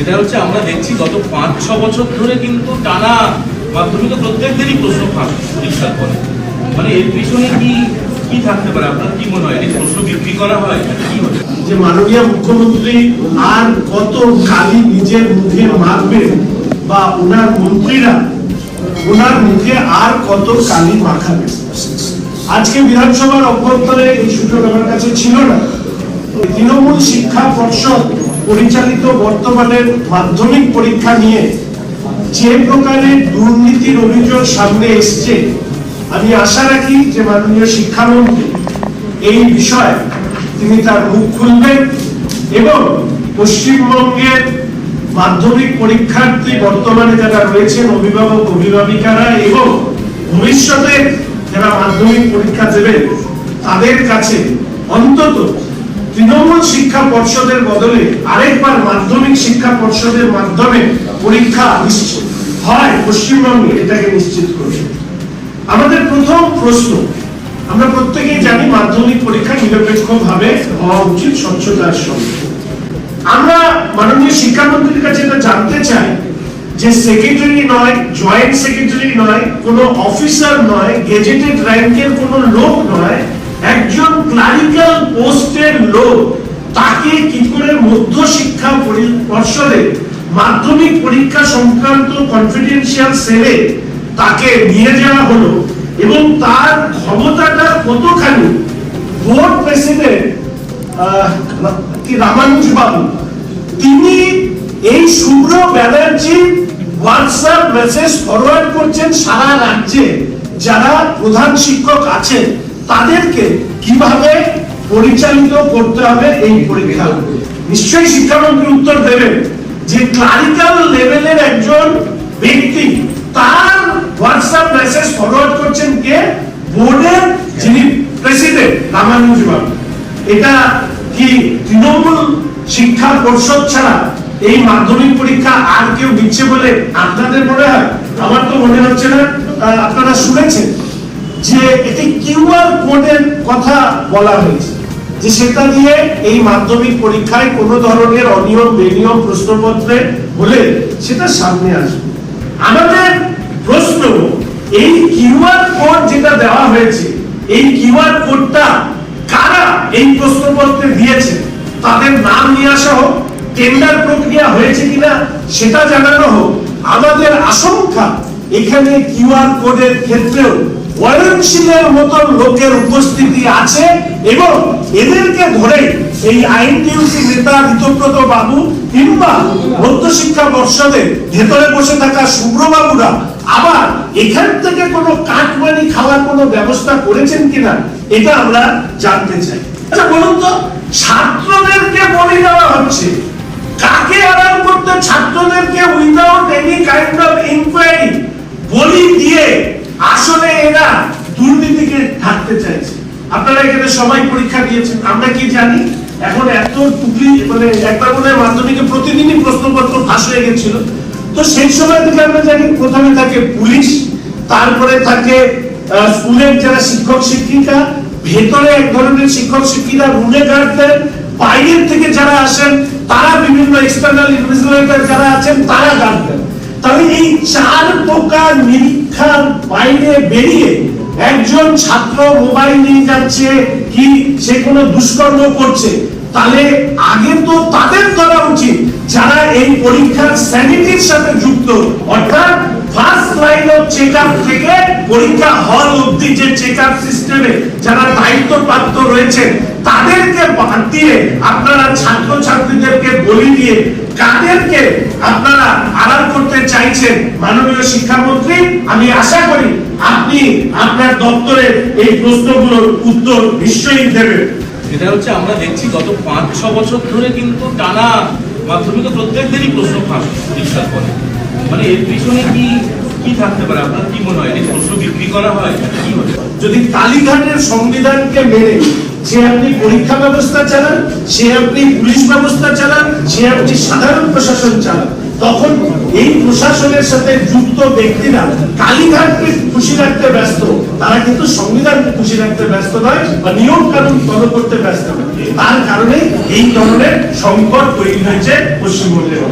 এটা হচ্ছে আমরা দেখছি গত পাঁচ, ছ বছর ধরে কিন্তু টানা মাধ্যমিকে প্রত্যেকদেরই প্রশ্ন ফাঁস পরীক্ষার পরে। মানে এর পিছনে কি কি থাকতে পারে? আপনার কি মনে হয়? প্রশ্ন বিক্রি করা হয়? কি যে মাননীয় মুখ্যমন্ত্রী আর কত কালি নিজের মুখে বা ওনার মন্ত্রীরা, ওনার মুখে আর কত কালি মাখাবে? আজকে বিধানসভার অভ্যন্তরে এই আমার কাছে ছিল না। তৃণমূল শিক্ষা পর্ষদ পরিচালিত বর্তমানের মাধ্যমিক পরীক্ষা নিয়ে যে প্রকারের দুর্নীতির অভিযোগ সামনে এসছে, আমি আশা রাখি যে মাননীয় শিক্ষামন্ত্রী এই বিষয়ে তিনি তার মুখ খুলবেন এবং পশ্চিমবঙ্গের মাধ্যমিক পরীক্ষার্থী বর্তমানে যারা রয়েছেন, অভিভাবক, অভিভাবিকারা এবং ভবিষ্যতে যারা মাধ্যমিক পরীক্ষা দেবেন, তাদের কাছে অন্তত তৃণমূল শিক্ষা পর্ষদের বদলে আরেকবার মাধ্যমিক শিক্ষা পর্ষদের মাধ্যমে পরীক্ষা নিশ্চিত হয় পশ্চিমবঙ্গে, এটাকে নিশ্চিত করবে। আমাদের প্রথম প্রশ্ন, আমরা প্রত্যেকেই জানি মাধ্যমিক পরীক্ষা নিরপেক্ষ ভাবে হওয়া উচিত স্বচ্ছতার সঙ্গে। আমরা মাননীয় শিক্ষামন্ত্রীর কাছে এটা জানতে চাই যে সেক্রেটারি নয়, জয়েন্ট সেক্রেটারি নয়, কোনো অফিসার নয়, গেজেটেড র্যাঙ্কের কোনো লোক ক্লারিক্যাল পোস্টের লোক তাকে কি করে মধ্য শিক্ষা পরি- পর্ষদে মাধ্যমিক পরীক্ষা সংক্রান্ত কনফিডেন্সিয়াল সেলে তাকে নিয়ে যাওয়া হলো এবং তার ক্ষমতাটা কতখানি? বোর্ড প্রেসিডেন্ট রামানুজ বাবু, তিনি এই Shubhra Banerjee WhatsApp message forward করছেন সারা রাজ্যে যারা প্রধান শিক্ষক আছেন। তাদেরকে কীভাবে পরিচালিত করতে হবে এই পরীক্ষা নিশ্চয়ই শিক্ষামন্ত্রী উত্তর দেবেন যে ক্লারিক্যাল লেভেলের একজন ব্যক্তি তার হোয়াটসঅ্যাপ মেসেজ ফরওয়ার্ড করছেন কে? বোর্ডের যিনি প্রেসিডেন্ট রামানুজ বাবু এটা কি তৃণমূল শিক্ষা পর্ষদ ছাড়া এই মাধ্যমিক পরীক্ষা আর কেউ দিচ্ছে বলে আপনাদের মনে হয়? আমার তো মনে হচ্ছে না আপনারা শুনেছেন। যে এটি কিউআর কোডের কথা বলা হয়েছে, যে সেটা দিয়ে এই মাধ্যমিক পরীক্ষায় ধরনের অনিয়ম, বেনিয়ম, প্রশ্নপত্রে হলে সেটা সামনে আসবে। আমাদের প্রশ্ন, এই কিউআর কোড যেটা দেওয়া হয়েছে, এই কিউআর কোডটা কারা এই প্রশ্নপত্রে দিয়েছে, তাদের নাম নিয়ে আসা হোক টেন্ডার প্রক্রিয়া হয়েছে কিনা সেটা জানানো হোক, আমাদের আশঙ্কা এখানে কিউআর কোডের ক্ষেত্রেও ওয়ারেন্সিলের মতন লোকের উপস্থিতি আছে এবং এদেরকে ধরে এই নেতা ঋতব্রত বাবু কিংবা মধ্যশিক্ষা পর্ষদের ভেতরে বসে থাকা আবার এখান থেকে কোনো কাটমানি খাওয়ার কোনো ব্যবস্থা করেছেন কিনা, এটা আমরা জানতে চাই। আচ্ছা বলুন তো, ছাত্রদেরকে বলি দেওয়া হচ্ছে। কাকে আড়াল করতে ছাত্রদেরকে without any kind of inquiry বলি দিয়ে আসলে এরা দুর্নীতিকে ঢাকতে চাইছে। আপনারা এখানে সবাই পরীক্ষা দিয়েছেন, আমরা কি জানি? এখন এত টুকলি মানে একবার মনে হয় মাধ্যমিকে প্রতিদিনই প্রশ্নপত্র ফাঁস হয়ে গেছিল। তো সেই সময় থেকে আমরা জানি প্রথমে থাকে পুলিশ, তারপরে থাকে স্কুলের যারা শিক্ষক, শিক্ষিকা, ভেতরে এক ধরনের শিক্ষক, শিক্ষিকা রুলে গার্ড দেন বাইরের থেকে যারা আসেন, তারা বিভিন্ন এক্সটার্নাল ইনভিজিলেটর যারা আছেন, তারা গার্ড দেন এই চার প্রকার নিরীক্ষার বাইরে বেরিয়ে একজন ছাত্র মোবাইল নিয়ে যাচ্ছে কি সে কোনো দুষ্কর্ম করছে, তাহলে আগে তো তাদের করা উচিত যারা এই পরীক্ষার স্যানিটির সাথে যুক্ত। অর্থাৎ ফার্স্ট লাইন অফ চেক থেকে পরীক্ষা হল অব্দি যে চেক আপ সিস্টেমে যারা দায়িত্বপ্রাপ্ত রয়েছেন, তাদেরকে বাদ দিয়ে আপনারা ছাত্র ছাত্রীদেরকে বলি দিয়ে কাদেরকে আপনারা আড়াল করতে চাইছেন মাননীয় শিক্ষামন্ত্রী, আমি আশা করি আপনি আপনার দপ্তরে এই প্রশ্নগুলোর উত্তর নিশ্চয়ই দেবেন। এটা হচ্ছে আমরা দেখছি গত পাঁচ ছ বছর ধরে কিন্তু টানা মাধ্যমিকে প্রত্যেকদেরই প্রশ্ন ফাঁস পরীক্ষার পরে মানে এর পিছনে কি কি থাকতে পারে? আপনার কি মনে হয়? প্রশ্ন বিক্রি করা হয়? কি যদি কালীঘাটের সংবিধানকে মেনে সে আপনি পরীক্ষা ব্যবস্থা চালান, সে আপনি পুলিশ ব্যবস্থা চালান, সে আপনি সাধারণ প্রশাসন চালান, তখন এই প্রশাসনের সাথে যুক্ত ব্যক্তিরা কালীঘাটকে খুশি রাখতে ব্যস্ত। তারা কিন্তু সংবিধানকে খুশি রাখতে ব্যস্ত নয় বা নিয়ম কানুন ফলো করতে ব্যস্ত তার কারণে এই ধরনের সংকট তৈরি হয়েছে পশ্চিমবঙ্গের